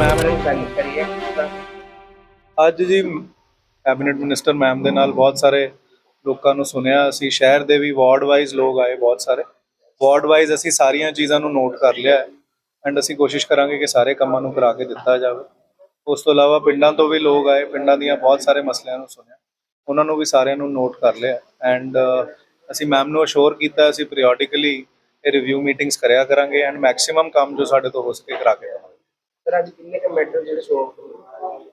Planning ਕਰੀ ਹੈ ਕਿਸ ਤਰ੍ਹਾਂ ਅੱਜ ਜੀ ਕੈਬਨਿਟ ਮਿਨਿਸਟਰ ਮੈਮ ਦੇ ਨਾਲ ਬਹੁਤ ਸਾਰੇ ਲੋਕਾਂ ਨੂੰ ਸੁਣਿਆ। ਅਸੀਂ ਸ਼ਹਿਰ ਦੇ ਵੀ ਵਾਰਡ ਵਾਈਜ਼ ਲੋਕ ਆਏ ਬਹੁਤ ਸਾਰੇ। ਵਾਰਡ ਵਾਈਜ਼ ਅਸੀਂ ਸਾਰੀਆਂ ਚੀਜ਼ਾਂ ਨੂੰ ਨੋਟ ਕਰ ਲਿਆ ਐਂਡ ਅਸੀਂ ਕੋਸ਼ਿਸ਼ ਕਰਾਂਗੇ ਕਿ ਸਾਰੇ ਕੰਮਾਂ ਨੂੰ ਕਰਾ ਕੇ ਦਿੱਤਾ ਜਾਵੇ। ਉਸ ਤੋਂ ਇਲਾਵਾ ਪਿੰਡਾਂ ਤੋਂ ਵੀ ਲੋਕ ਆਏ ਪਿੰਡਾਂ ਦੀਆਂ ਬਹੁਤ ਸਾਰੇ ਮਸਲਿਆਂ ਨੂੰ ਸੁਣਿਆ। ਉਹਨਾਂ ਨੂੰ ਵੀ ਸਾਰਿਆਂ ਨੂੰ ਨੋਟ ਕਰ ਲਿਆ ਐਂਡ ਅਸੀਂ ਮੈਮ ਨੂੰ ਅਸ਼ੋਰ ਕੀਤਾ ਅਸੀਂ ਪੀਰੀਓਡਿਕਲੀ ਇਹ ਰਿਵਿਊ ਮੀਟਿੰਗਸ ਕਰਿਆ ਕਰਾਂਗੇ ਐਂਡ ਮੈਕਸਿਮਮ ਕੰਮ ਜੋ ਸਾਡੇ ਤੋਂ ਹੋ ਸਕੇ ਕਰਾ ਕੇ ਸਰ ਅੱਜ ਕਿੰਨੇ ਕੁ ਮੈਟਰ ਜਿਹੜੇ ਸੋਲਵ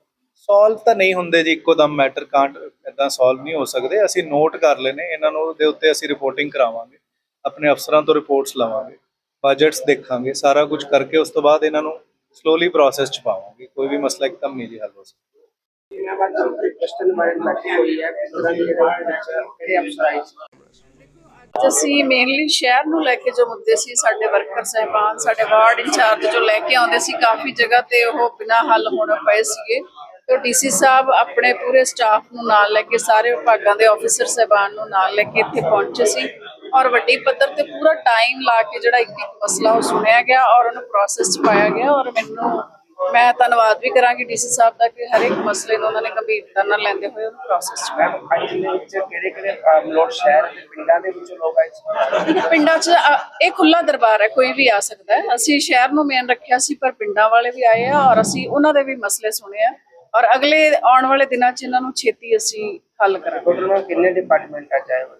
ਸੋਲਵ ਤਾਂ ਨਹੀਂ ਹੁੰਦੇ ਜੀ ਇੱਕੋ ਦਮ ਮੈਟਰ ਕਾਂਟ ਇਦਾਂ ਸੋਲਵ ਨਹੀਂ ਹੋ ਸਕਦੇ। ਅਸੀਂ ਨੋਟ ਕਰ ਲੈਨੇ ਇਹਨਾਂ ਨੂੰ ਦੇ ਉੱਤੇ ਅਸੀਂ ਰਿਪੋਰਟਿੰਗ ਕਰਾਵਾਂਗੇ ਆਪਣੇ ਅਫਸਰਾਂ ਤੋਂ ਰਿਪੋਰਟਸ ਲਵਾਂਗੇ ਬਜਟਸ ਦੇਖਾਂਗੇ ਸਾਰਾ ਕੁਝ ਕਰਕੇ ਉਸ ਤੋਂ ਬਾਅਦ ਇਹਨਾਂ ਨੂੰ ਸਲੋਲੀ ਪ੍ਰੋਸੈਸ ਚ ਪਾਵਾਂਗੇ ਕੋਈ ਵੀ ਮਸਲਾ ਇੱਕਦਮ ਨਹੀਂ ਜੀ ਹੱਲ ਹੋ ਸਕਦਾ। ਇਹਨਾਂ ਬਾਅਦ ਕਸਟਮਰ ਮਾਈਂਡ ਲੱਗੀ ਹੋਈ ਹੈ ਕਿਸ ਤਰ੍ਹਾਂ ਦੀ ਜਿਹੜਾ ਕਿਹੜੇ ਅਫਸਰ ਆਏ ਅੱਜ ਅਸੀਂ ਮੇਨਲੀ ਸ਼ਹਿਰ ਨੂੰ ਲੈ ਕੇ ਜੋ ਮੁੱਦੇ ਸੀ, ਸਾਡੇ ਵਰਕਰ ਸਹਿਬਾਨ, ਸਾਡੇ ਵਾਰਡ ਇੰਚਾਰਜ ਜੋ ਲੈ ਕੇ ਆਉਂਦੇ ਸੀ, ਕਾਫੀ ਜਗ੍ਹਾ ਤੇ ਉਹ ਬਿਨਾਂ ਹੱਲ ਹੋਣ ਪਏ ਸੀਗੇ। ਤੇ ਡੀਸੀ ਸਾਹਿਬ ਆਪਣੇ ਪੂਰੇ ਸਟਾਫ ਨੂੰ ਨਾਲ ਲੈ ਕੇ, ਸਾਰੇ ਵਿਭਾਗਾਂ ਦੇ ਆਫੀਸਰ ਸਹਿਬਾਨ ਨੂੰ ਨਾਲ ਲੈ ਕੇ ਇੱਥੇ ਪਹੁੰਚੇ ਸੀ। ਔਰ ਵੱਡੀ ਪੱਧਰ ਤੇ ਪੂਰਾ ਟਾਈਮ ਲਾ ਕੇ ਜਿਹੜਾ ਇੱਕ ਇੱਕ ਮਸਲਾ ਉਹ ਸੁਣਿਆ ਗਿਆ ਔਰ ਉਹਨੂੰ ਪ੍ਰੋਸੈਸ ਚ ਪਾਇਆ ਗਿਆ ਔਰ ਮੈਨੂੰ ਮੈਂ ਧੰਨਵਾਦ ਵੀ ਕਰਾਂਗੀ ਡੀਸੀ ਸਾਹਿਬ ਦਾ ਕਿ ਹਰ ਇੱਕ ਮਸਲੇ ਨੂੰ ਉਹਨਾਂ ਨੇ ਗੰਭੀਰਤਾ ਨਾਲ ਲੈਂਦੇ ਹੋਏ ਉਹਨੂੰ ਪ੍ਰੋਸੈਸ ਚ ਮੈਮ ਅੱਜ ਦੇ ਵਿੱਚ ਕਿਹੜੇ ਕਿਹੜੇ ਮਲੋਟ ਸ਼ਹਿਰ ਦੇ ਪਿੰਡਾਂ ਦੇ ਵਿੱਚੋਂ ਲੋਕ ਆਏ ਸੀ? ਪਿੰਡਾਂ 'ਚ ਇਹ ਖੁੱਲਾ ਦਰਬਾਰ ਹੈ ਕੋਈ ਵੀ ਆ ਸਕਦਾ ਹੈ। ਅਸੀਂ ਸ਼ਹਿਰ ਨੂੰ ਮੇਨ ਰੱਖਿਆ ਸੀ ਪਰ ਪਿੰਡਾਂ ਵਾਲੇ ਵੀ ਆਏ ਆ ਔਰ ਅਸੀਂ ਉਹਨਾਂ ਦੇ ਵੀ ਮਸਲੇ ਸੁਣੇ ਆ। ਔਰ ਅਗਲੇ ਆਉਣ ਵਾਲੇ ਦਿਨਾਂ 'ਚ ਇਹਨਾਂ ਨੂੰ ਛੇਤੀ ਅਸੀਂ ਹੱਲ ਕਰਾਂਗੇ। ਟੋਟਲ ਕਿੰਨੇ ਡਿਪਾਰਟਮੈਂਟ ਆ ਜਾਏ? ਹੋਏ?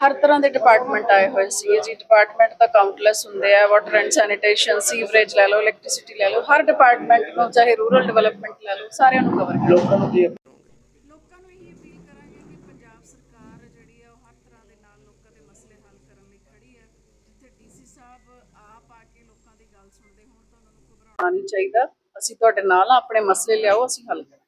ਹਰ ਤਰ੍ਹਾਂ ਦੇ ਡਿਪਾਰਟਮੈਂਟ ਆਏ ਹੋਏ ਸੀ ਜੀ। ਡਿਪਾਰਟਮੈਂਟ ਤਾਂ ਕਾਊਂਟਲੈਸ ਹੁੰਦੇ ਆ। ਵਾਟਰ ਐਂਡ ਸੈਨੀਟੇਸ਼ਨ ਸੀਵਰੇਜ ਲੈ ਲਓ ਇਲੈਕਟ੍ਰਿਸਿਟੀ ਲੈ ਲਓ ਹਰ ਡਿਪਾਰਟਮੈਂਟ ਨੂੰ ਚਾਹੇ ਰੂਰਲ ਡਿਵੈਲਪਮੈਂਟ ਲੈ ਲਓ ਸਾਰਿਆਂ ਨੂੰ ਕਵਰ ਕਰ ਲੋਕਾਂ ਨੂੰ ਕੀ ਲੋਕਾਂ ਨੂੰ ਇਹੀ ਅਪੀਲ ਕਰਾਂਗੇ ਕਿ ਪੰਜਾਬ ਸਰਕਾਰ ਜਿਹੜੀ ਆ ਉਹ ਹਰ ਤਰ੍ਹਾਂ ਦੇ ਨਾਲ ਲੋਕਾਂ ਦੇ ਮਸਲੇ ਹੱਲ ਕਰਨ ਲਈ ਖੜੀ ਹੈ ਜਿੱਥੇ ਡੀਸੀ ਸਾਹਿਬ ਆਪ ਆ ਕੇ ਲੋਕਾਂ ਦੀ ਗੱਲ ਸੁਣਦੇ ਹੋਣ ਤਾਂ ਉਹਨਾਂ ਨੂੰ ਘਬਰਾਉਣਾ ਨਹੀਂ ਚਾਹੀਦਾ। ਅਸੀਂ ਤੁਹਾਡੇ ਨਾਲ ਆ ਆਪਣੇ ਮਸਲੇ ਲਿਆਓ ਅਸੀਂ ਹੱਲ ਕਰਾਂਗੇ।